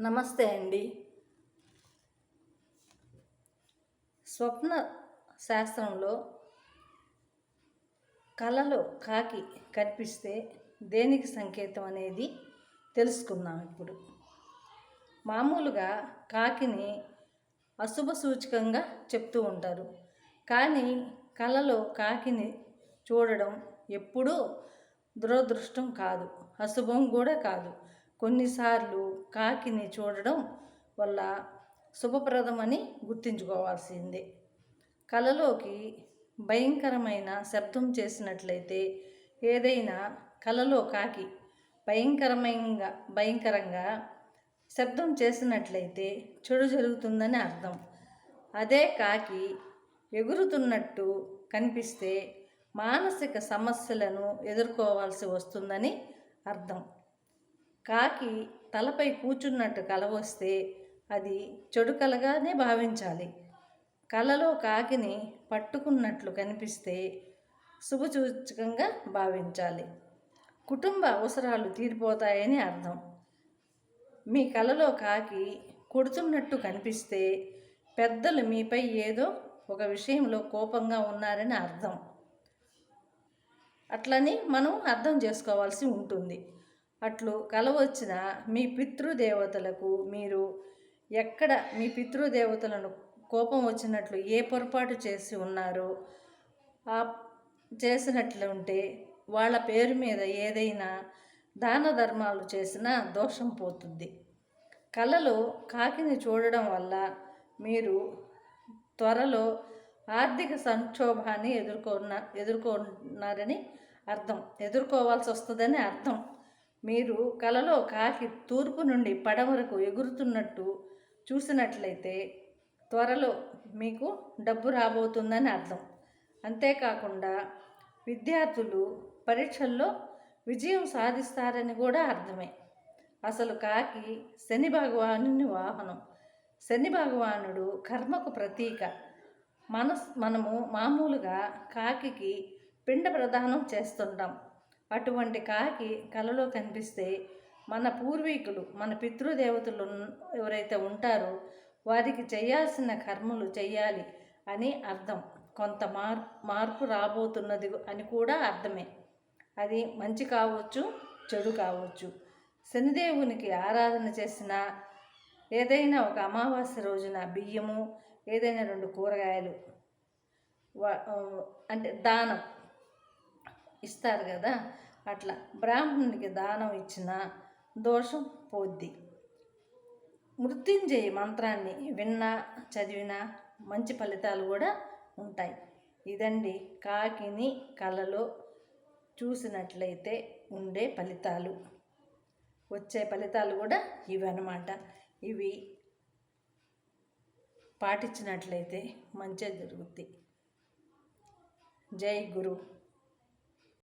నమస్తే అండి. స్వప్న శాస్త్రంలో కళలో కాకి కనిపిస్తే దేనికి సంకేతం అనేది తెలుసుకుందాం ఇప్పుడు. మామూలుగా కాకిని అశుభ సూచకంగా చెప్తూ ఉంటారు. కానీ కళలో కాకిని చూడడం ఎప్పుడూ దురదృష్టం కాదు అశుభం కూడా కాదు. కొన్నిసార్లు కాకిని చూడడం వల్ల శుభప్రదమని గుర్తుంచుకోవాల్సిందే. కలలోకి భయంకరమైన శబ్దం చేసినట్లయితే ఏదైనా కలలో కాకి భయంకరమైన భయంకరంగా శబ్దం చేసినట్లయితే చెడు జరుగుతుందని అర్థం. అదే కాకి ఎగురుతున్నట్టు కనిపిస్తే మానసిక సమస్యలను ఎదుర్కోవాల్సి వస్తుందని అర్థం. కాకి తలపై కూర్చున్నట్టు కల వస్తే అది చెడు కలగానే భావించాలి. కలలో కాకిని పట్టుకున్నట్లు కనిపిస్తే శుభసూచకంగా భావించాలి. కుటుంబ అవసరాలు తీరిపోతాయని అర్థం. మీ కలలో కాకి కొడుతున్నట్టు కనిపిస్తే పెద్దలు మీపై ఏదో ఒక విషయంలో కోపంగా ఉన్నారని అర్థం. అట్లని మనం అర్థం చేసుకోవాల్సి ఉంటుంది. అట్లు కలవచ్చిన మీ పితృదేవతలకు మీరు ఎక్కడ మీ పితృదేవతలను కోపం వచ్చినట్లు ఏ పొరపాటు చేసి ఉన్నారో ఆ చేసినట్లు ఉంటే వాళ్ళ పేరు మీద ఏదైనా దాన ధర్మాలు చేసినా దోషం పోతుంది. కళలో కాకిని చూడడం వల్ల మీరు త్వరలో ఆర్థిక సంక్షోభాన్ని ఎదుర్కొన్న ఎదుర్కొన్నారని అర్థం. ఎదుర్కోవాల్సి వస్తుందని అర్థం. మీరు కలలో కాకి తూర్పు నుండి పడవరకు ఎగురుతున్నట్టు చూసినట్లయితే త్వరలో మీకు డబ్బు రాబోతుందని అర్థం. అంతేకాకుండా విద్యార్థులు పరీక్షల్లో విజయం సాధిస్తారని కూడా అర్థమే. అసలు కాకి శని భగవాను వాహనం. శని భగవానుడు కర్మకు ప్రతీక. మనస్ మనము మామూలుగా కాకికి పిండ ప్రదానం చేస్తుంటాం. అటువంటి కాకి కలలో కనిపిస్తే మన పూర్వీకులు మన పితృదేవతలు ఎవరైతే ఉంటారో వారికి చేయాల్సిన కర్మలు చేయాలి అని అర్థం. కొంత మార్ మార్పు రాబోతున్నది అని కూడా అర్థమే. అది మంచి కావచ్చు చెడు కావచ్చు. శనిదేవునికి ఆరాధన చేసిన ఏదైనా ఒక అమావాస్య రోజున బియ్యము ఏదైనా రెండు కూరగాయలు అంటే దానం. ఇస్తారు కదా? అట్లా బ్రాహ్మణునికి దానం ఇచ్చిన దోషం పోద్ది. మృత్యుంజయ మంత్రాన్ని విన్నా చదివినా మంచి ఫలితాలు కూడా ఉంటాయి. ఇదండి కాకిని కళలో చూసినట్లయితే ఉండే ఫలితాలు. వచ్చే ఫలితాలు కూడా ఇవి అన్నమాట. ఇవి పాటించినట్లయితే మంచిగా జరుగుద్ది. జై గురు.